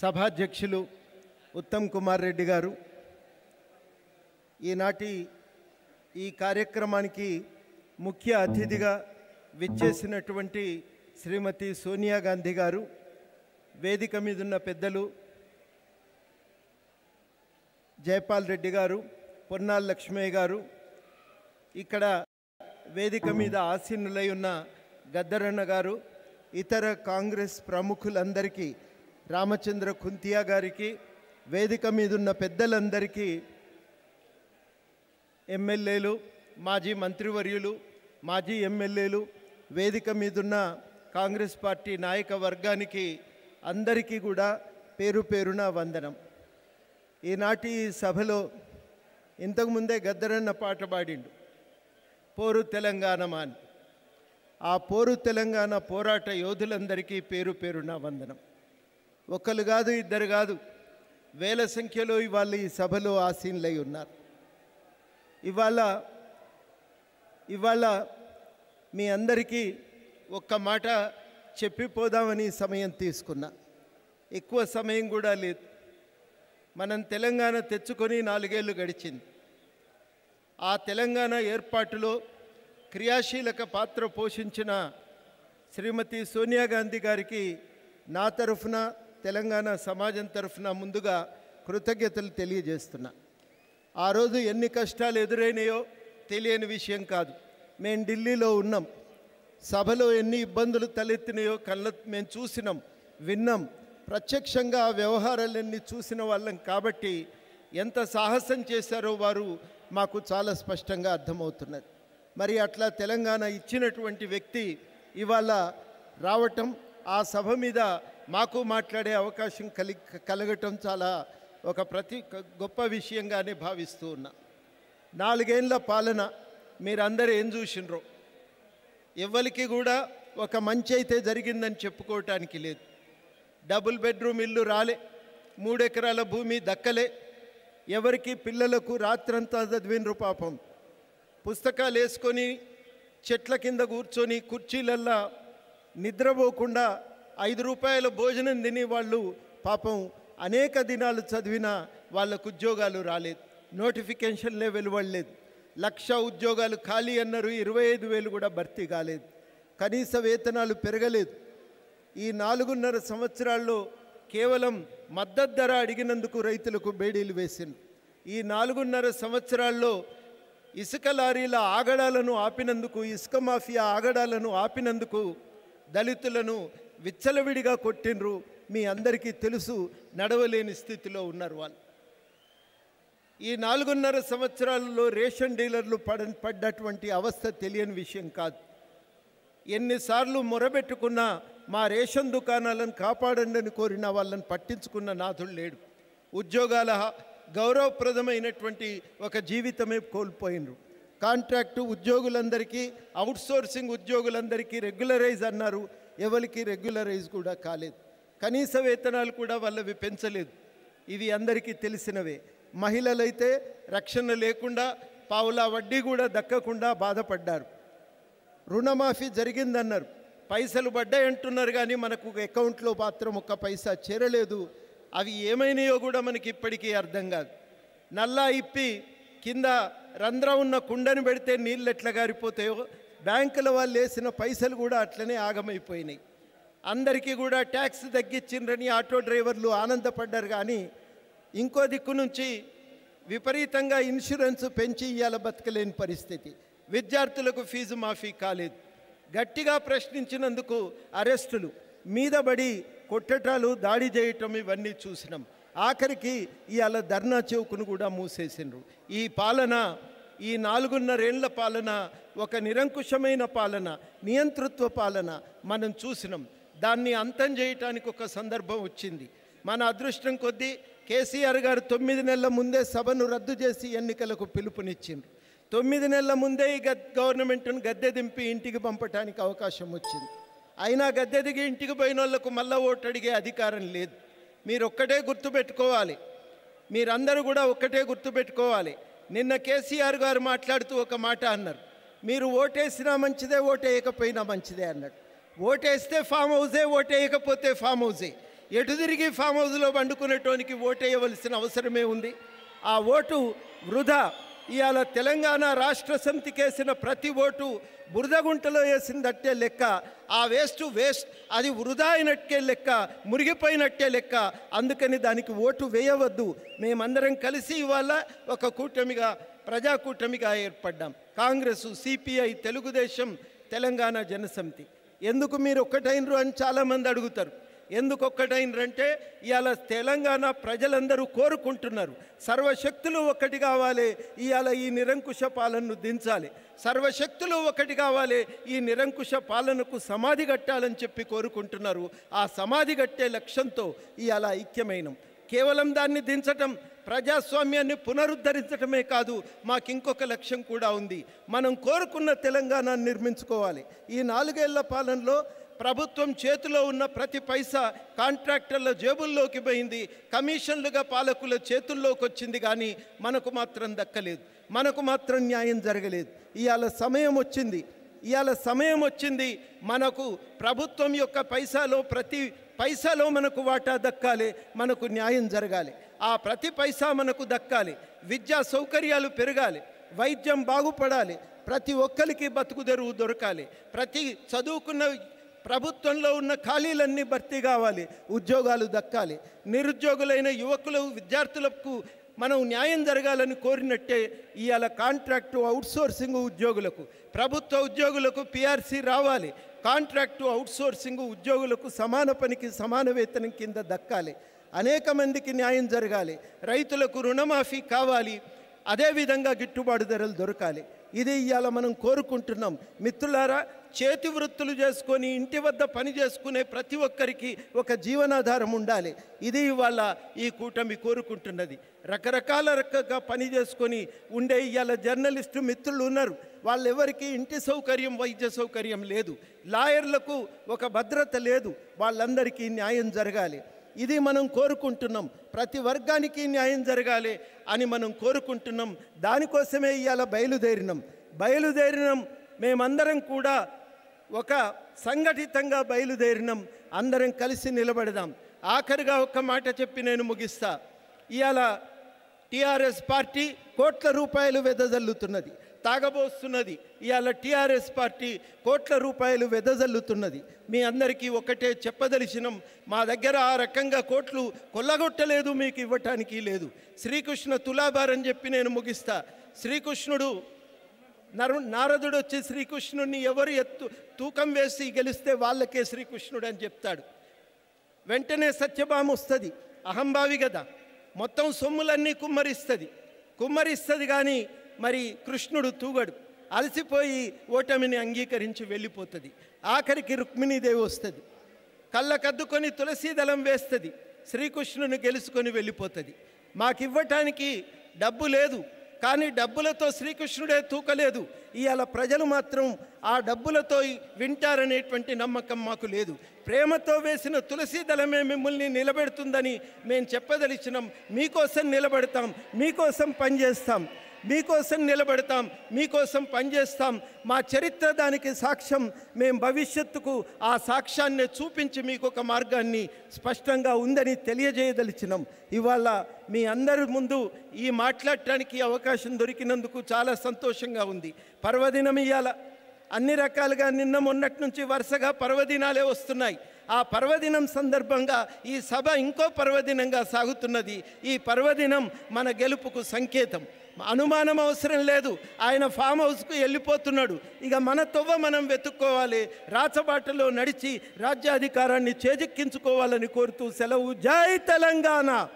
సభాధ్యక్షులు ఉత్తమ్ కుమార్ రెడ్డి గారు ఈనాటి ఈ కార్యక్రమానికి ముఖ్య అతిథిగా విచ్చేసినటువంటి శ్రీమతి సోనియా గాంధీ గారు వేదిక మీదున్న పెద్దలు జయపాల్ రెడ్డి గారు పొన్నాల లక్ష్మయ్య గారు ఇక్కడ వేదిక మీద ఆసీనులై ఉన్న గద్దరన్న గారు ఇతర కాంగ్రెస్ ప్రముఖులందరికీ రామచంద్ర కుంతియా గారికి వేదిక మీదున్న పెద్దలందరికీ ఎమ్మెల్యేలు మాజీ మంత్రివర్యులు మాజీ ఎమ్మెల్యేలు వేదిక మీదున్న కాంగ్రెస్ పార్టీ నాయక వర్గానికి అందరికీ కూడా పేరు పేరున వందనం. ఈనాటి సభలో ఇంతకుముందే గద్దరన్న పాట పాడిండు. పోరు తెలంగాణ మాని. ఆ పోరు తెలంగాణ పోరాట యోధులందరికీ పేరు పేరున వందనం. ఒకరు కాదు ఇద్దరు కాదు. వేల సంఖ్యలో ఇవాళ ఈ సభలో ఆసీనులై ఉన్నారు. ఇవాళ ఇవాళ మీ అందరికీ ఒక్క మాట చెప్పిపోదామని సమయం తీసుకున్నా. ఎక్కువ సమయం కూడా లేదు. మనం తెలంగాణ తెచ్చుకొని నాలుగేళ్ళు గడిచింది. ఆ తెలంగాణ ఏర్పాటులో క్రియాశీలక పాత్ర పోషించిన శ్రీమతి సోనియా గాంధీ గారికి నా తరఫున తెలంగాణ సమాజం తరఫున ముందుగా కృతజ్ఞతలు తెలియజేస్తున్నా. ఆ రోజు ఎన్ని కష్టాలు ఎదురైనాయో తెలియని విషయం కాదు. మేము ఢిల్లీలో ఉన్నాం. సభలో ఎన్ని ఇబ్బందులు తలెత్తినాయో కళ్ళ మేము చూసినాం విన్నాం. ప్రత్యక్షంగా ఆ వ్యవహారాలన్నీ చూసిన వాళ్ళం కాబట్టి ఎంత సాహసం చేశారో వారు మాకు చాలా స్పష్టంగా అర్థమవుతున్నది. మరి అట్లా తెలంగాణ ఇచ్చినటువంటి వ్యక్తి ఇవాళ రావటం ఆ సభ మీద మాకు మాట్లాడే అవకాశం కలి కలగటం చాలా ఒక ప్రతి గొప్ప విషయంగానే భావిస్తూ ఉన్నా. నాలుగేళ్ళ పాలన మీరందరూ ఏం చూసినరో ఎవరికి కూడా ఒక మంచి అయితే జరిగిందని చెప్పుకోవటానికి లేదు. డబుల్ బెడ్రూమ్ ఇల్లు రాలే మూడెకరాల భూమి దక్కలే ఎవరికి పిల్లలకు రాత్రంతా చదివినరు పాపం. పుస్తకాలు వేసుకొని చెట్ల కింద కూర్చొని కుర్చీలల్లా నిద్రపోకుండా ఐదు రూపాయల భోజనం తిని వాళ్ళు పాపం అనేక దినాలు చదివిన వాళ్ళకు ఉద్యోగాలు రాలేదు. నోటిఫికేషన్లే వెలువడలేదు లక్ష ఉద్యోగాలు ఖాళీ అన్నారు ఇరవై ఐదు వేలు కూడా భర్తీ కాలేదు. కనీస వేతనాలు పెరగలేదు. ఈ నాలుగున్నర సంవత్సరాల్లో కేవలం మద్దతు ధర అడిగినందుకు రైతులకు బేడీలు వేసింది ఈ నాలుగున్నర సంవత్సరాల్లో ఇసుక లారీల ఆగడాలను ఆపినందుకు ఇసుక మాఫియా ఆగడాలను ఆపినందుకు దళితులను విచ్చలవిడిగా కొట్టినరు మీ అందరికీ తెలుసు నడవలేని స్థితిలో ఉన్నారు వాళ్ళు. ఈ నాలుగున్నర సంవత్సరాలలో రేషన్ డీలర్లు పడ పడ్డటువంటి అవస్థ తెలియని విషయం కాదు. ఎన్నిసార్లు మొరబెట్టుకున్నా మా రేషన్ దుకాణాలను కాపాడండి అని కోరిన వాళ్ళని పట్టించుకున్న నాథుడు లేడు. ఉద్యోగాల గౌరవప్రదమైనటువంటి ఒక జీవితమే కోల్పోయినరు కాంట్రాక్టు ఉద్యోగులందరికీ అవుట్సోర్సింగ్ ఉద్యోగులందరికీ రెగ్యులరైజ్ అన్నారు. ఎవరికి రెగ్యులరైజ్ కూడా కాలేదు. కనీస వేతనాలు కూడా వాళ్ళవి పెంచలేదు. ఇవి అందరికీ తెలిసినవే. మహిళలైతే రక్షణ లేకుండా పావులా వడ్డీ కూడా దక్కకుండా బాధపడ్డారు. రుణమాఫీ జరిగిందన్నారు. పైసలు పడ్డాయి అంటున్నారు కానీ మనకు అకౌంట్లో మాత్రం ఒక్క పైసా చేరలేదు. అవి ఏమైనాయో కూడా మనకి ఇప్పటికీ అర్థం కాదు. నల్లా ఇప్పి కింద రంధ్రం ఉన్న కుండను పెడితే నీళ్ళు ఎట్లా గారిపోతాయో బ్యాంకుల వాళ్ళు వేసిన పైసలు కూడా అట్లనే ఆగమైపోయినాయి. అందరికీ కూడా ట్యాక్స్ తగ్గించిండ్రని ఆటో డ్రైవర్లు ఆనందపడ్డారు కానీ ఇంకో దిక్కు నుంచి విపరీతంగా ఇన్సూరెన్స్ పెంచి ఇవాళ బతకలేని పరిస్థితి. విద్యార్థులకు ఫీజు మాఫీ కాలేదు. గట్టిగా ప్రశ్నించినందుకు అరెస్టులు మీదబడి కొట్టటాలు దాడి చేయటం ఇవన్నీ చూసినాం. ఆఖరికి ఇవాళ ధర్నా చౌక్ను కూడా మూసేసిండ్రు. ఈ పాలన ఈ నాలుగున్నరేళ్ళ పాలన ఒక నిరంకుశమైన పాలన నియంతృత్వ పాలన మనం చూసినాం. దాన్ని అంతం చేయటానికి ఒక సందర్భం వచ్చింది. మన అదృష్టం కొద్దీ కేసీఆర్ గారు తొమ్మిది నెలల ముందే సభను రద్దు చేసి ఎన్నికలకు పిలుపునిచ్చింది తొమ్మిది నెలల ముందే ఈ గద్ గవర్నమెంట్ను గద్దె దింపి ఇంటికి పంపటానికి అవకాశం వచ్చింది. అయినా గద్దె దిగి ఇంటికి పోయిన వాళ్ళకు మళ్ళా ఓటు అడిగే అధికారం లేదు. మీరు ఒక్కటే గుర్తుపెట్టుకోవాలి. మీరందరూ కూడా ఒక్కటే గుర్తుపెట్టుకోవాలి. నిన్న కేసీఆర్ గారు మాట్లాడుతూ ఒక మాట అన్నారు. మీరు ఓటేసినా మంచిదే ఓటేయకపోయినా మంచిదే అన్నాడు. ఓటేస్తే ఫామ్ హౌసే ఓటేయకపోతే ఫామ్ హౌసే ఎటు తిరిగి ఫామ్ హౌస్లో వండుకునేటోనికి ఓటేయవలసిన అవసరమే ఉంది. ఆ ఓటు వృధా. ఇవాళ తెలంగాణ రాష్ట్ర సమితి కేసిన ప్రతి ఓటు బురదగుంటలో వేసిందట్టే లెక్క ఆ వేస్ట్ వేస్ట్ అది వృధా అయినట్టే లెక్క మురిగిపోయినట్టే లెక్క. అందుకని దానికి ఓటు వేయవద్దు. మేమందరం కలిసి ఇవాళ ఒక కూటమిగా ప్రజాకూటమిగా ఏర్పడ్డాం. కాంగ్రెస్ సిపిఐ తెలుగుదేశం తెలంగాణ జనసమితి. ఎందుకు మీరు ఒక్కటైనరు అని చాలామంది అడుగుతారు. ఎందుకు ఒక్కటైనరంటే ఇవాళ తెలంగాణ ప్రజలందరూ కోరుకుంటున్నారు. సర్వశక్తులు ఒకటి కావాలి ఇవాళ ఈ నిరంకుశ పాలనను దించాలి. సర్వశక్తులు ఒకటి కావాలి ఈ నిరంకుశ పాలనకు సమాధి కట్టాలని చెప్పి కోరుకుంటున్నారు. ఆ సమాధి కట్టే లక్ష్యంతో ఇవాళ ఐక్యమైనం. కేవలం దాన్ని దించటం ప్రజాస్వామ్యాన్ని పునరుద్ధరించటమే కాదు మాకు ఇంకొక లక్ష్యం కూడా ఉంది. మనం కోరుకున్న తెలంగాణ నిర్మించుకోవాలి. ఈ నాలుగేళ్ళ పాలనలో ప్రభుత్వం చేతిలో ఉన్న ప్రతి పైసా కాంట్రాక్టర్ల జేబుల్లోకి పోయింది. కమిషన్లుగా పాలకుల చేతుల్లోకి వచ్చింది కానీ మనకు మాత్రం దక్కలేదు. మనకు మాత్రం న్యాయం జరగలేదు. ఇవాళ సమయం వచ్చింది. ఇవాళ సమయం వచ్చింది. మనకు ప్రభుత్వం యొక్క పైసాలో ప్రతి పైసాలో మనకు వాటా దక్కాలి. మనకు న్యాయం జరగాలి. ఆ ప్రతి పైసా మనకు దక్కాలి. విద్యా సౌకర్యాలు పెరగాలి. వైద్యం బాగుపడాలి. ప్రతి ఒక్కరికి బతుకు తెరువు దొరకాలి. ప్రతి చదువుకున్న ప్రభుత్వంలో ఉన్న ఖాళీలన్నీ భర్తీ కావాలి ఉద్యోగాలు దక్కాలి. నిరుద్యోగులైన యువకులు విద్యార్థులకు మనం న్యాయం జరగాలని కోరినట్టే ఇవాళ కాంట్రాక్టు అవుట్సోర్సింగ్ ఉద్యోగులకు ప్రభుత్వ ఉద్యోగులకు పిఆర్సీ రావాలి. కాంట్రాక్టు అవుట్సోర్సింగ్ ఉద్యోగులకు సమాన పనికి సమాన వేతనం కింద దక్కాలి. అనేక మందికి న్యాయం జరగాలి. రైతులకు రుణమాఫీ కావాలి. అదేవిధంగా గిట్టుబాటు ధరలు దొరకాలి. ఇది ఇవాళ మనం కోరుకుంటున్నాం. మిత్రులారా చేతి వృత్తులు చేసుకొని ఇంటి వద్ద పని చేసుకునే ప్రతి ఒక్కరికి ఒక జీవనాధారం ఉండాలి. ఇది ఇవాళ ఈ కూటమి కోరుకుంటున్నది. రకరకాల రకంగా పని చేసుకొని ఉండే ఇవాళ జర్నలిస్టు మిత్రులు ఉన్నారు. వాళ్ళెవరికి ఇంటి సౌకర్యం వైద్య సౌకర్యం లేదు. లాయర్లకు ఒక భద్రత లేదు. వాళ్ళందరికీ న్యాయం జరగాలి. ఇది మనం కోరుకుంటున్నాం. ప్రతి వర్గానికి న్యాయం జరగాలి అని మనం కోరుకుంటున్నాం. దానికోసమే ఇవాళ బయలుదేరినాం. బయలుదేరినాం మేమందరం కూడా ఒక సంఘటితంగా బయలుదేరినాం. అందరం కలిసి నిలబడదాం. ఆఖరిగా ఒక్క మాట చెప్పి నేను ముగిస్తా. ఇవాళ టీఆర్ఎస్ పార్టీ కోట్ల రూపాయలు వెదజల్లుతున్నది. తాగబోస్తున్నది. ఇవాళ టీఆర్ఎస్ పార్టీ కోట్ల రూపాయలు వెదజల్లుతున్నది. మీ అందరికీ ఒకటే చెప్పదలిచినం మా దగ్గర ఆ రకంగా కోట్లు కొల్లగొట్టలేదు మీకు ఇవ్వటానికి లేదు. శ్రీకృష్ణ తులాభారం చెప్పి నేను ముగిస్తా. శ్రీకృష్ణుడు నరు నారదుడు వచ్చి శ్రీకృష్ణుడిని ఎవరు ఎత్తు తూకం వేసి గెలిస్తే వాళ్ళకే శ్రీకృష్ణుడు అని చెప్తాడు. వెంటనే సత్యభామ వస్తుంది. అహంభావి కదా మొత్తం సొమ్ములన్నీ కుమ్మరిస్తుంది. కుమ్మరిస్తుంది కానీ మరి కృష్ణుడు తూగడు. అలసిపోయి ఓటమిని అంగీకరించి వెళ్ళిపోతుంది. ఆఖరికి రుక్మిణీదేవి వస్తుంది. కళ్ళకద్దుకొని తులసి దళం వేస్తుంది. శ్రీకృష్ణుని గెలుచుకొని వెళ్ళిపోతుంది. మాకివ్వటానికి డబ్బు లేదు. కానీ డబ్బులతో శ్రీకృష్ణుడే తూకలేదు. ఇవాళ ప్రజలు మాత్రం ఆ డబ్బులతో వింటారనేటువంటి నమ్మకం మాకు లేదు. ప్రేమతో వేసిన తులసి దళమే మిమ్మల్ని నిలబెడుతుందని మేము చెప్పదలిచినాం. మీకోసం నిలబెడతాం. మీకోసం పనిచేస్తాం. మీకోసం నిలబడతాం మీకోసం పనిచేస్తాం. మా చరిత్ర దానికి సాక్ష్యం. మేము భవిష్యత్తుకు ఆ సాక్ష్యాన్ని చూపించి మీకు ఒక మార్గాన్ని స్పష్టంగా ఉందని తెలియజేయదలిచినాం. ఇవాళ మీ అందరి ముందు ఈ మాట్లాడటానికి అవకాశం దొరికినందుకు చాలా సంతోషంగా ఉంది. పర్వదినం ఇవాళ అన్ని రకాలుగా నిన్న మొన్నటి నుంచి వరుసగా పర్వదినాలే వస్తున్నాయి. ఆ పర్వదినం సందర్భంగా ఈ సభ ఇంకో పర్వదినంగా సాగుతున్నది. ఈ పర్వదినం మన గెలుపుకు సంకేతం. అనుమానం అవసరం లేదు. ఆయన ఫామ్ హౌస్కు వెళ్ళిపోతున్నాడు. ఇక మన తొవ్వ మనం వెతుక్కోవాలి. రాచబాటలో నడిచి రాజ్యాధికారాన్ని చేజిక్కించుకోవాలని కోరుతూ సెలవు. జై తెలంగాణ!